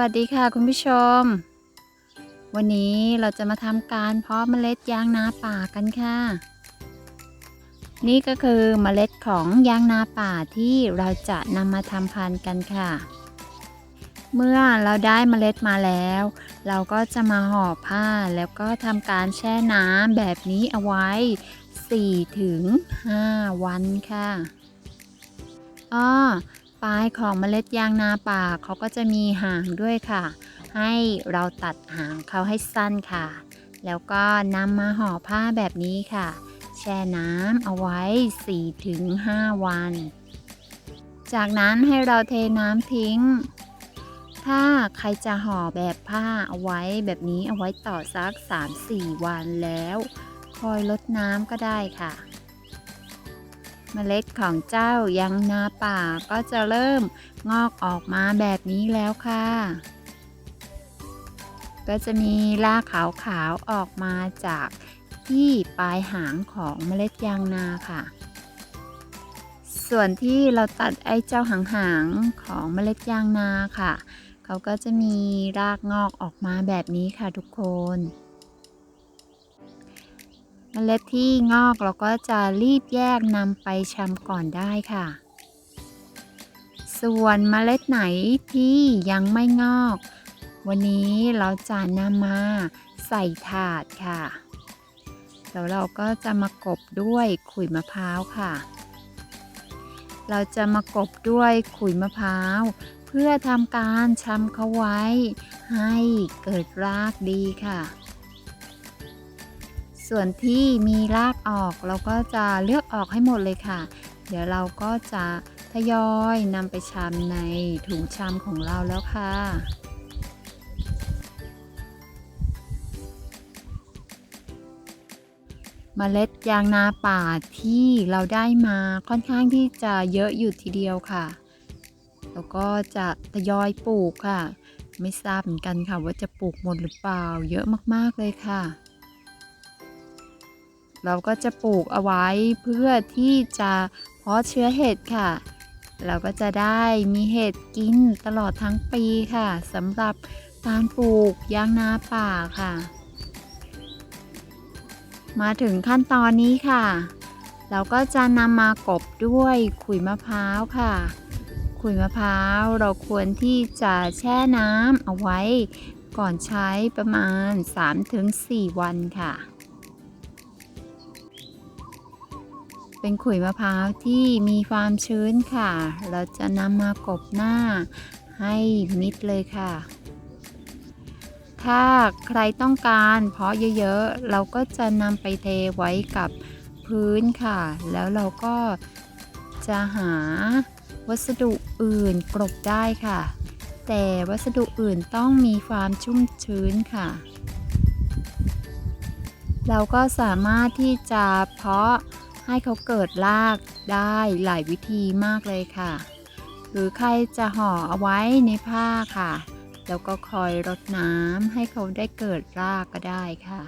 วัสดีค่ะคุณผู้ชม วันนี้เราจะมาทำการเพาะเมล็ดยางนาป่ากันค่ะ นี่ก็คือเมล็ดของยางนาป่าที่เราจะนำมาทำพันธุ์กันค่ะ เมื่อเราได้เมล็ดมาแล้ว เราก็จะมาห่อผ้าแล้วก็ทำการแช่น้ำแบบนี้เอาไว้ 4-5 วันค่ะอ้อ ปลายของเมล็ดยางนาป่าเขาก็จะมีหางด้วยค่ะ ให้เราตัดหางเขาให้สั้นค่ะ แล้วก็นำมาห่อผ้าแบบนี้ค่ะ แช่น้ำเอาไว้ 4-5 วัน จากนั้นให้เราเทน้ำทิ้ง ถ้าใครจะห่อแบบผ้าเอาไว้แบบนี้เอาไว้ต่อสัก 3-4 วันแล้ว คอยลดน้ำก็ได้ค่ะ เมล็ดของเจ้ายางนาป่าก็จะเริ่มงอกออกมาแบบนี้แล้วค่ะ ก็จะมีรากขาวๆออกมาจากที่ปลายหางของเมล็ดยางนาค่ะ ส่วนที่เราตัดไอ้เจ้าหางๆของเมล็ดยางนาค่ะ เขาก็จะมีรากงอกออกมาแบบนี้ค่ะทุกคน เมล็ดที่งอกเราก็จะรีบแยกนำไปชำก่อนได้ค่ะ ส่วนเมล็ดไหนที่ยังไม่งอก วันนี้เราจะนำมาใส่ถาดค่ะ แล้วเราก็จะมากบด้วยขุยมะพร้าวค่ะ เราจะมากบด้วยขุยมะพร้าว เพื่อทำการชำเขาไว้ ให้เกิดรากดีค่ะ ส่วนที่มีรากออกเราก็จะเลือกออกให้หมดเลยค่ะ เดี๋ยวเราก็จะทยอยนำไปชำในถุงชำของเราแล้วค่ะเมล็ดยางนาป่าที่เราได้มาค่อนข้างที่จะเยอะอยู่ทีเดียวค่ะ แล้วก็จะทยอยปลูกค่ะ ไม่ทราบเหมือนกันค่ะว่าจะปลูกหมดหรือเปล่า เยอะมากๆเลยค่ะ เราก็จะปลูกเอาไว้เพื่อที่จะเพาะเชื้อเห็ดค่ะ เราก็จะได้มีเห็ดกินตลอดทั้งปีค่ะสำหรับการปลูกยางนาป่าค่ะ มาถึงขั้นตอนนี้ค่ะ เราก็จะนำมากบด้วยขุยมะพร้าวค่ะ ขุยมะพร้าวเราควรที่จะแช่น้ำเอาไว้ก่อนใช้ประมาณ 3-4 วันค่ะ เป็นขุยมะพร้าวที่มีความชื้นค่ะ เราจะนำมากบหน้าให้มิดเลยค่ะ ถ้าใครต้องการเพาะเยอะๆ เราก็จะนำไปเทไว้กับพื้นค่ะ แล้วเราก็จะหาวัสดุอื่นกลบได้ค่ะ แต่วัสดุอื่นต้องมีความชุ่มชื้นค่ะ เราก็สามารถที่จะเพาะ ให้เขาเกิดรากได้หลายวิธีมากเลยค่ะ หรือใครจะห่อเอาไว้ในผ้าค่ะ แล้วก็คอยรดน้ำให้เขาได้เกิดรากก็ได้ค่ะ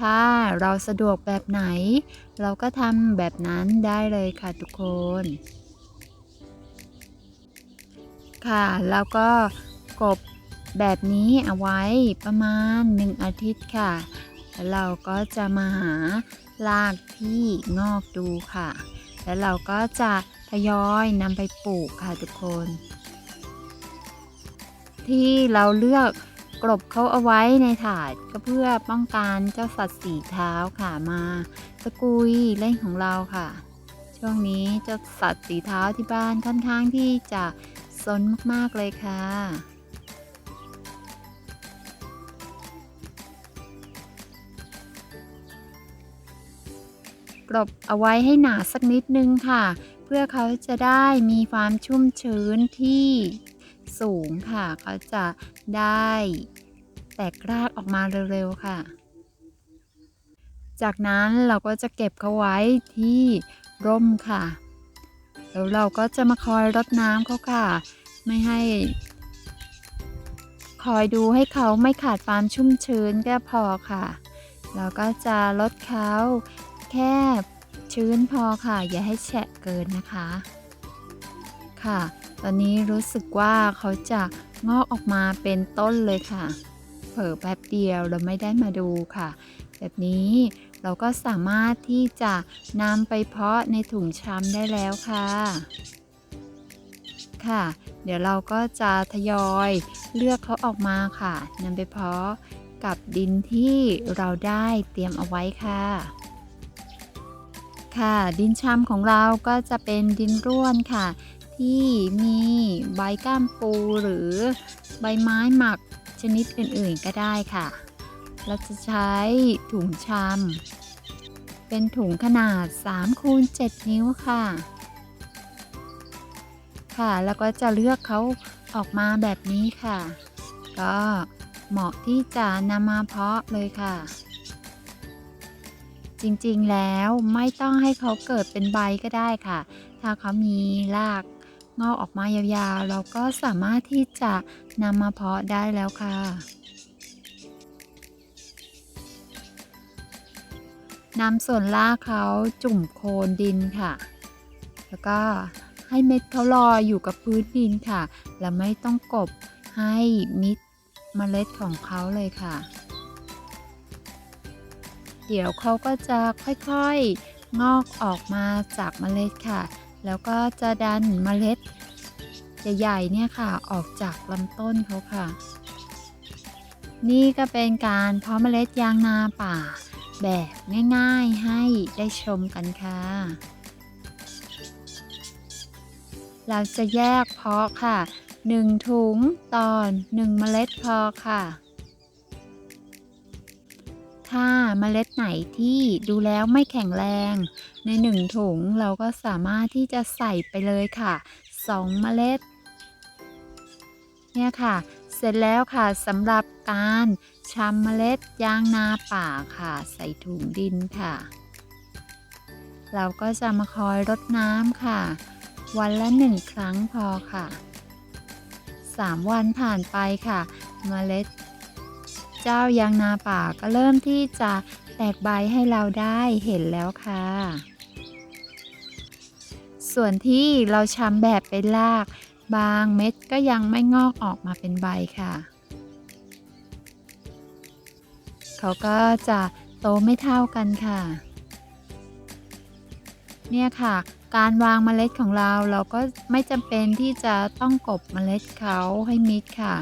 ถ้าเราสะดวกแบบไหน เราก็ทำแบบนั้นได้เลยค่ะทุกคน ค่ะแล้วก็กบแบบนี้เอาไว้ประมาณ 1 อาทิตย์ค่ะ เราก็จะมาหา รากที่งอกดูค่ะ แล้วเราก็จะทยอยนำไปปลูกค่ะทุกคน ที่เราเลือกกลบเขาเอาไว้ในถาดก็เพื่อป้องกันเจ้าสัตว์สีเท้าค่ะมาตะกุยเล่นของเราค่ะ ช่วงนี้เจ้าสัตว์สีเท้าที่บ้านค่อนข้างที่จะซนมากๆเลยค่ะ กรบเอาไว้ให้หนาสักนิดนึงค่ะ เพื่อเขาจะได้มีความชุ่มชื้นที่สูงค่ะ เขาจะได้แตกรากออกมาเร็วๆค่ะ จากนั้นเราก็จะเก็บเขาไว้ที่ร่มค่ะ แล้วเราก็จะมาคอยรดน้ำเขาค่ะ ไม่ให้ คอยดูให้เขาไม่ขาดความชุ่มชื้นก็พอค่ะ เราก็จะลดเขา แค่ชื้นพอค่ะ อย่าให้แฉะเกินนะคะ ค่ะ ตอนนี้รู้สึกว่าเขาจะงอกออกมาเป็นต้นเลยค่ะ เผลอแป๊บเดียวเราไม่ได้มาดูค่ะ แบบนี้เราก็สามารถที่จะนำไปเพาะในถุงชำได้แล้วค่ะ ค่ะ เดี๋ยวเราก็จะทยอยเลือกเขาออกมาค่ะนำไปเพาะกับดินที่เราได้เตรียมเอาไว้ค่ะ ค่ะ ดินชำของเราก็จะเป็นดินร่วนค่ะ ที่มีใบก้ามปูหรือใบไม้หมักชนิดอื่นๆก็ได้ค่ะ เราจะใช้ถุงชำเป็นถุงขนาด3คูณ7นิ้วค่ะ ค่ะ แล้วก็จะเลือกเขาออกมาแบบนี้ค่ะ ก็เหมาะที่จะนำมาเพาะเลยค่ะ จริงๆแล้วไม่ต้องให้เขาเกิดเป็นใบก็ได้ค่ะ ถ้าเขามีรากงอกออกมายาวๆ เราก็สามารถที่จะนำมาเพาะได้แล้วค่ะนำส่วนรากเขาจุ่มโคลนดินค่ะ แล้วก็ให้เม็ดเขาลอยอยู่กับพื้นดินค่ะ และไม่ต้องกบให้มิดเมล็ดของเขาเลยค่ะ เดี๋ยวเขาก็จะค่อยๆงอกออกมาจากเมล็ดค่ะ แล้วก็จะดันเมล็ดใหญ่ๆเนี่ยค่ะออกจากลำต้นเขาค่ะ นี่ก็เป็นการเพาะเมล็ดยางนาป่า แบบง่ายๆให้ได้ชมกันค่ะ เราจะแยกเพาะค่ะ 1 ถุงตอน 1 เมล็ดพอค่ะ ถ้าเมล็ดไหนที่ดูแล้วไม่แข็งแรง ใน1ถุงเราก็สามารถที่จะใส่ไปเลยค่ะ2เมล็ด เนี่ยค่ะ เสร็จแล้วค่ะสำหรับการชำเมล็ดยางนาป่าค่ะ ใส่ถุงดินค่ะ เราก็จะมาคอยรดน้ำค่ะ วันละหนึ่งครั้งพอค่ะ 3 วันผ่านไปค่ะ เมล็ด เจ้ายางนาป่าก็เริ่มที่จะแตกใบให้เราได้เห็นแล้วค่ะ ส่วนที่เราชำแบบเป็นราก บางเม็ดก็ยังไม่งอกออกมาเป็นใบค่ะ เขาก็จะโตไม่เท่ากันค่ะ เนี่ยค่ะ การวางเมล็ดของเราเราก็ไม่จำเป็นที่จะต้องกบเมล็ดเขาให้มิดค่ะ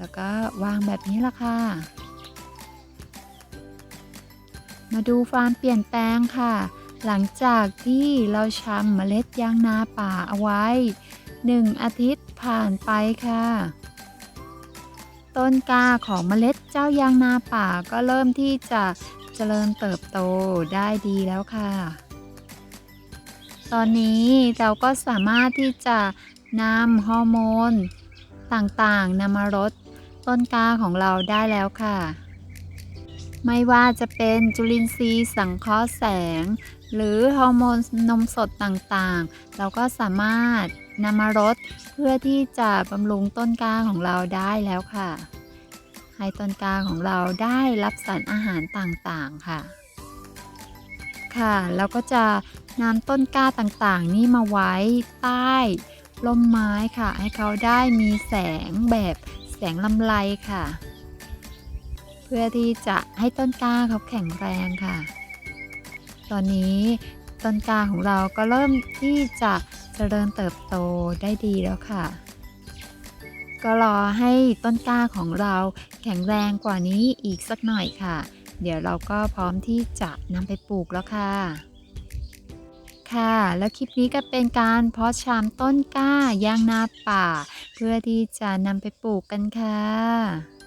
แล้วก็วางแบบนี้ละค่ะ มาดูความเปลี่ยนแปลงค่ะ หลังจากที่เราชำเมล็ดยางนาป่าเอาไว้ 1 อาทิตย์ผ่านไปค่ะ ต้นกาของเมล็ดเจ้ายางนาป่าก็เริ่มที่จะเจริญเติบโตได้ดีแล้วค่ะ ตอนนี้เราก็สามารถที่จะนำฮอร์โมนต่างๆนำมารด ต้นกล้าของเราได้แล้วค่ะ ไม่ว่าจะเป็นจุลินทรีย์สังเคราะห์แสง หรือฮอร์โมนนมสดต่างๆ เราก็สามารถนำมารดเพื่อที่จะบำรุงต้นกล้าของเราได้แล้วค่ะ ให้ต้นกล้าของเราได้รับสารอาหารต่างๆค่ะ ค่ะแล้วก็จะนำต้นกล้าต่างๆ นี่มาไว้ใต้ร่มไม้ค่ะ ให้เขาได้มีแสงแบบ แสงลำไรค่ะ เพื่อที่จะให้ต้นกล้าเขาแข็งแรงค่ะ ตอนนี้ต้นกล้าของเราก็เริ่มที่จะเจริญเติบโตได้ดีแล้วค่ะ ก็รอให้ต้นกล้าของเราแข็งแรงกว่านี้อีกสักหน่อยค่ะ เดี๋ยวเราก็พร้อมที่จะนำไปปลูกแล้วค่ะ ค่ะ แล้วคลิปนี้ก็เป็นการเพาะชามต้นกล้ายางนาป่า เพื่อที่จะนำไปปลูกกันค่ะ